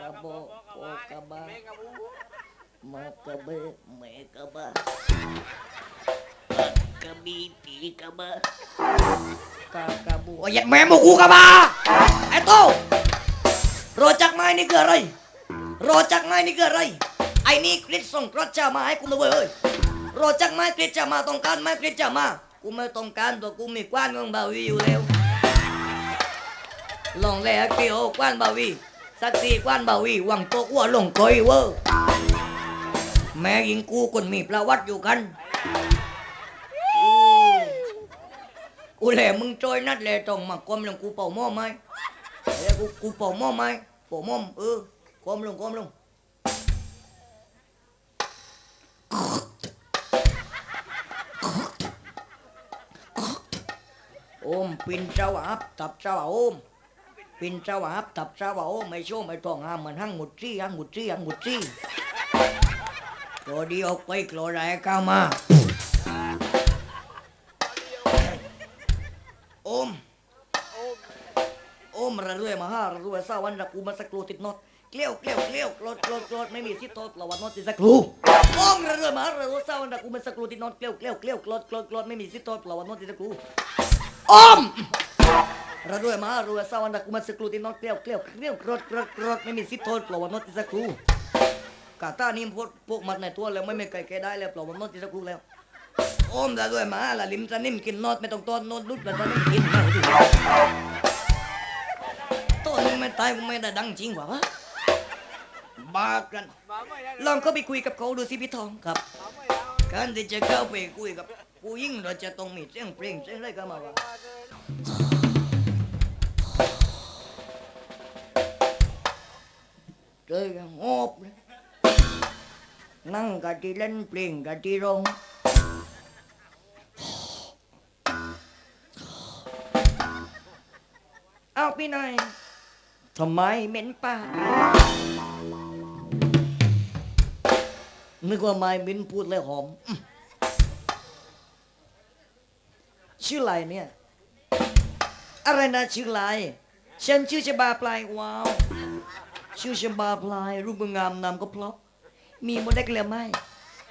กระโบโปกะบามากะเบะแมกะบะปักะบีปีกะบะกากะบูโอ้ยยัดแม่มุกูกะบะไอ้โตรจักไม้นี่คืออะไรโรจักไม้นี่คืออะไรไอ้นี่กริดส่งกรดจะมาให้กูมาเว้ยโรจักไม้กริดจะมาต้องการไม้กริดจะมากูไม่ต้องการตัวกูมีกว้านของบาวีอยู่แล้วลองแลกเกี่ยวกว้านบาวี สักสี่กว้านบ่าวีหวังโตัวอ้วลงคอยเวอร์แม่ยิงกูคนมีประวัติอยู่กันกูแหละมึงจอยนัดแหละต้องมากลมลงกูเป่าหม้อไหมแหละกูกูเป่าหม้อไหมเป่าหม้อมเออกลมลงกลมลงโอมปินเจ้าอับตับเจ้าโอม ปินเจ้าอับตับเจ้าโอไม่โชว์ไม่ต้องหามเหมือนหั่งหมุดจี้หั่งหมุดจี้หั่งหมุดจี้โกดีออกไปโกรธอะไรก้ามาโอมโอมระรวยมาห้าระรวยสาวันระกูมาสักครูติดน็อตเกลี้ยวเกลี้ยวเกลี้ยวโกรธโกรธโกรธไม่มีสิทธิ์โทษระวันน็อตติดสักครูโอมระรวยมาห้าระรวยสาวันระกูมาสักครูติดน็อตเกลี้ยวเกลี้ยวเกลี้ยวโกรธโกรธโกรธไม่มีสิทธิ์โทษระวันน็อตติดสักครูโอม ระรวยมาห้ารวยสาวันระกูมาสักครูติดน็อตเกลียวเกลี้ยวเกลี้ยวกรธโกรธโกรธไม่มีสิทธิ์โทษระวันนอตติดสักครูกาตานี่พวกพวกมันในตัวแล้วไม่มีใครแก้ได้แล้วเปล่ามันนอดที่สกลูแล้วโอมละด้วยมาละลิมสนิมกินนอดไม่ต้องต้อนนอดลุดละสนิมกินไม่ถูกต้นมึงไม่ตายมึงไม่ได้ดังจริงหวะวะบ้ากันลองเข้าไปคุยกับเขาดูสิพี่ทองครับการที่จะเข้าไปคุยกับผู้หญิงเราจะต้องมีเสียงเพลงเสียงอะไรกันมาวะ เจอกันงบเลยนั่งกะที่เล่นเพลงกะที่ร้องเอาพี่หน่อยทำไมเหม็นปานึกว่าไม่เหม็นพูดเลยหอม ชื่ออะไรเนี่ย อะไรนะชื่อไรฉันชื่อชบาปลายว้าว ชื่อชบาปลาย รูปงามนามก็เพราะ มีโบเด็กหรือไม่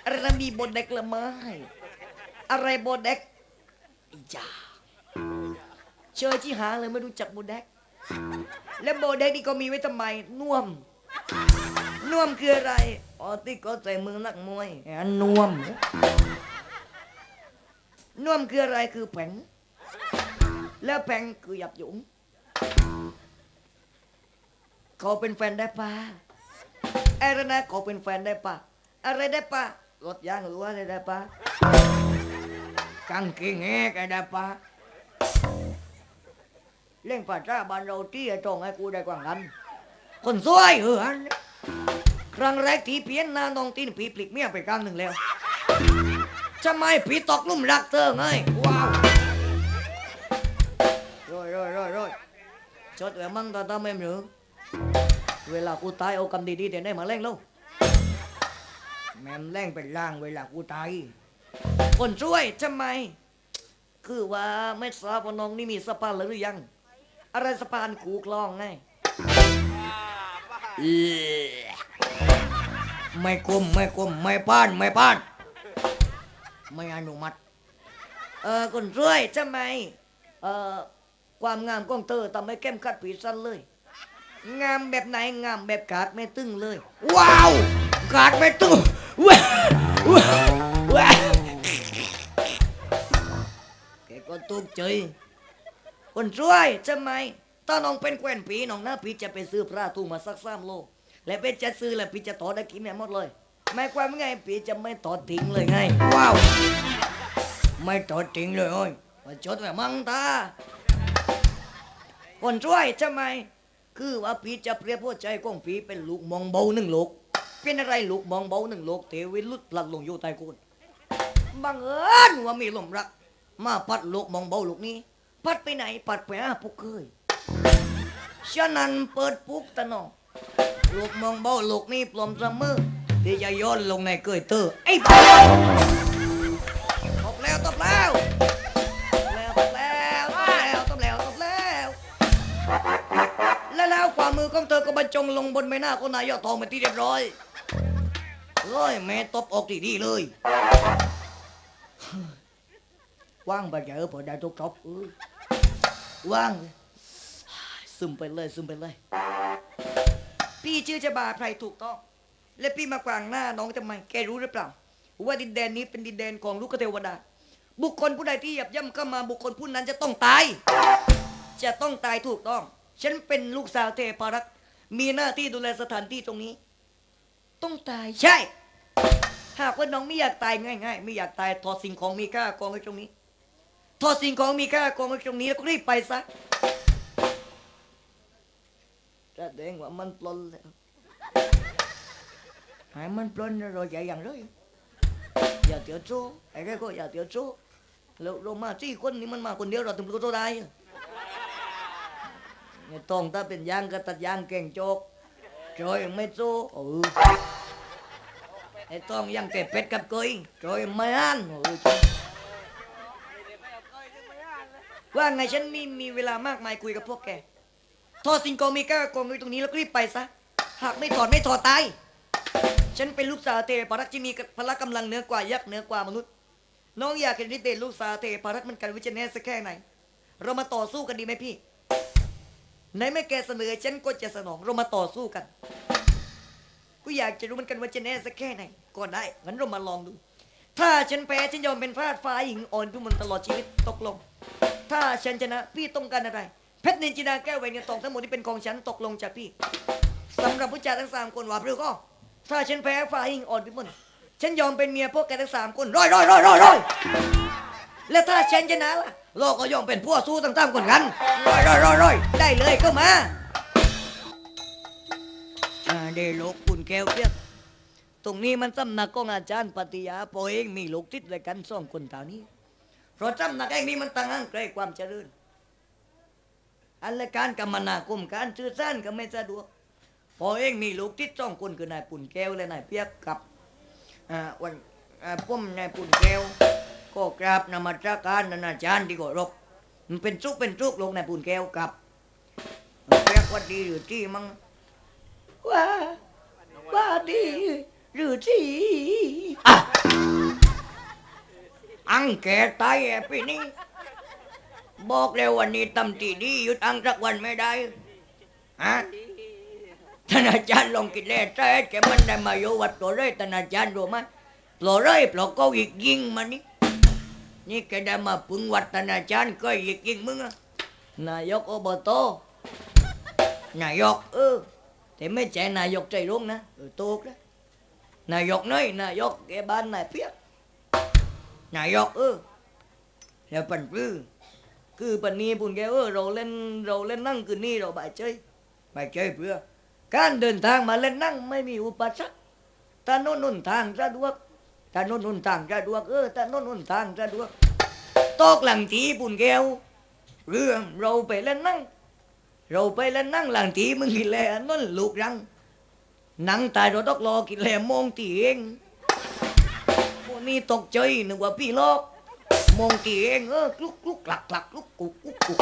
อะไรนะมีโบเด็กหรือไม่อะไรโบเด็กอีจ้าเชยที่หาเลยไม่รู้จักโบเด็กแล้วโบเด็กนี่ก็มีไว้ทำไมน่วมน่วมคืออะไรอ๋อที่ก็ใส่มือนักมวยอันน่วมน่วมคืออะไรคือแผง แล้วแผงคือหยับหยุงเขาเป็นแฟนได้ปะอะไรนะขอเป็นแฟนได้ปะอะไรได้ปะรถยางหรือว่าอะไรได้ปะกางเกงแหกอะไรได้ปะเล่นภาษาบ้านเราที่ตรงให้กูได้กว่างนั้นคนสวยเอออันครั้งแรกที่เพี้ยนหน้าน้องตีนผีปลิกเมียไปครั้งหนึ่งแล้วทำไมผีตกลุ่มรักเธอไงว้าว ชดแหวมั่งตาตาไม่เหรือเวลากูตายเอากำดีๆเดี๋ยวได้มาเล่งลูกแม่มเล่งเป็นล่างเวลากูตายคนช่วยทำไม คือว่าไม่ทราบว่าน้องนี่มีสปานหรือยัง อะไรสปานกูกลองไง เอ้อไม่คุมไม่คุมไม่ป้านไม่ป้าน ไม่อนุมัติ เออคนช่วยทำไม เออ ความงามของเธอทำให้เข้มขัดผีสั้นเลย งามแบบไหนงามแบบกาดไม่ตึงเลย ว้าว กาดไม่ตึงว้าวว้าวว้าวแกก็ตกใจคนช่วยทำไมถ้าน้องเป็นแควนผีน้องหน้าผีจะไปซื้อพระทูมาสักสามโลและเป็นจะซื้อแล้วผีจะต่อได้กินเนี่ยหมดเลยหมายความว่าไงผีจะไม่ต่อทิ้งเลยไงว้าว ไม่ต่อทิ้งเลยโอ้ยมาจดไว้มั่งตา คนช่วยทำไมคือว่าผีจะเปรียบหัวใจของผีเป็นลูกมองเบาหนึ่งโลกเป็นอะไรลูกมองเบาหนึ่งโลกเทวิลุดพลัดลงอยู่ใต้โคนบังเอิญว่ามีลมรัก มาพัดลูกมองเบาลูกนี้ พัดไปไหนพัดไปหาปุกเคยฉะนั้นเปิดปุกตะนองลูกมองเบาลูกนี้ปลอมเสมอที่จะย้อนลงในเกยเตอร์ไอ้บ้า งลงบนใบหน้าของนายยอดทองเป็นที่เรียบร้อยร้ยแม่ตบออกดีๆเลยว่างไปเจอะพอได้ทุกทบว่าง ซึมไปเลยซึมไปเลย พี่ชื่อจะบาไพรถูกต้อง และพี่มากวางหน้าน้องทำไมแกรู้หรือเปล่า ว่าดินแดนนี้เป็นดินแดนของลูกเทวดา บุคคลผู้ใดที่หยับย่ำเข้ามาบุคคลผู้นั้นจะต้องตาย จะต้องตายถูกต้อง ฉันเป็นลูกสาวเทพารักษ มีหน้าที่ดูแลสถานที่ตรงนี้ ต้องตายใช่ หากว่าน้องไม่อยากตายง่ายๆไม่อยากตายถอดสิ่งของมีค่ากองไว้ตรงนี้ถอดสิ่งของมีค่ากองไว้ตรงนี้แล้วก็รีบไปซะแสดงว่ามันปลนแล้วหายมันปลนเราใจอย่างเลยอย่าเตียวโจ้ไอ้เรื่ก็อย่าเตียวโจ้แล้วเรามาสี่คนนี้มันมาคนเดียวเราถึงรู้ตัวได้ อะเนี่ยต้องถ้าเป็นยางก็ตัดยางเก่งโจกจอยไม่โจ้เออไอ้ต้องยังแต่เป็ดกับเกยจอยไม่อ่านเออว่าไงฉันมีมีเวลามากมายคุยกับพวกแกถอดสิงของมีค่ากองไว้ตรงนี้แล้วรีบไปซะหากไม่ถอดไม่ถอดตายฉันเป็นลูกสาเทพารักษ์ที่มีพละกำลังเหนือกว่ายักษ์เหนือกว่ามนุษย์ น้องอยากเห็นนิเดชลูกสาเทพารักมันกันวิจแนสแค่ไหน เรามาต่อสู้กันดีไหมพี่ ไหนไม่แกเสนอฉันก็จะสนองเรามาต่อสู้กัน กูอยากจะรู้เหมือนกันว่าจะแน่สักแค่ไหนก็ได้งั้นเรามาลองดู ถ้าฉันแพ้ฉันยอมเป็นทาสฟ้าหญิงอ่อนทุกมันตลอดชีวิตตกลง ถ้าฉันชนะพี่ต้องการอะไรเพชรนินจินาแก้วแหวนเงินทองทั้งหมดที่เป็นของฉันตกลงจากพี่สำหรับผู้ชายทั้งสามคนว่าเรือก็ ถ้าฉันแพ้ฝ่าหญิงอ่อนพิมลฉันยอมเป็นเมียพวกแกทั้งสามคนร้อยร้อยร้อยร้อยร้อยและถ้าฉันชนะล่ะ โลกก็ยอมเป็นพวกสู้ทั้งสามคนกันร้อยร้อยร้อยร้อยได้เลยเข้ามาอ่าเดลูกคุณแก้วเพียบตรงนี้มันสำนักของอาจารย์ปฏิยาพอเองมีลูกติดเลยกันสองคนตานี้ เพราะจำนักเองนี้มันตั้งห้างไกลความเจริญ อันละการกรรมนาคมการสื่อสารก็ไม่สะดวกพอเองมีลูกติดสองคนคือนายปุ่นแก้วและนายเปียกกับอ่าวันอ่าผมนายปุ่นแก้ว ก็กราบนมัสการนานาจารย์ที่เคารพมันเป็นทุกเป็นทุกลงในปุ่นแก้วกับเปียกว่าดีหรือที่มั้งว่าว่าดีหรือที่อะอังแกตายแอปีนี้บอกแล้ววันนี้ตำตีดีหยุดอังสักวันไม่ได้ฮะท่านอาจารย์ลงคิดแล้วใจแกมันได้มาอยู่วัดตัวเลยท่านอาจารย์รู้ไหมตัวเลยปลอกก็อีกยิงมานี่ นี่แกได้มาพึ่งวัดท่านาจารย์ก็อีกยิงมึงอะนายกอบตนายกเออแต่ไม่ใช่นายกใจรุ่งนะเออถูกนะนายกน้อยนายกแกบ้านนายเปียกนายกเออแล้วปันปื้อคือปันนี้ปุ่นแกเออเราเล่นเราเล่นนั่งคืนนี้เราบายใจบายใจเพื่อ การเดินทางมาเล่นนั่งไม่มีอุปสรรคถนนหนทางสะดวก ถนนหนทางสะดวกเออถนนหนทางสะดวกตอกหลังทีปุ่นแก้วเรื่องเราไปเล่นนั่ง เราไปเล่นนั่งหลังทีมึงกินแลนั่นลูกรังหนังตายเราต้องรอกินแลมองตีเองพวกนี้ตกใจนึกว่าพี่ลอกมองตีเองเออกลุกกลุกหลักหลักลุกกุกกุกกุก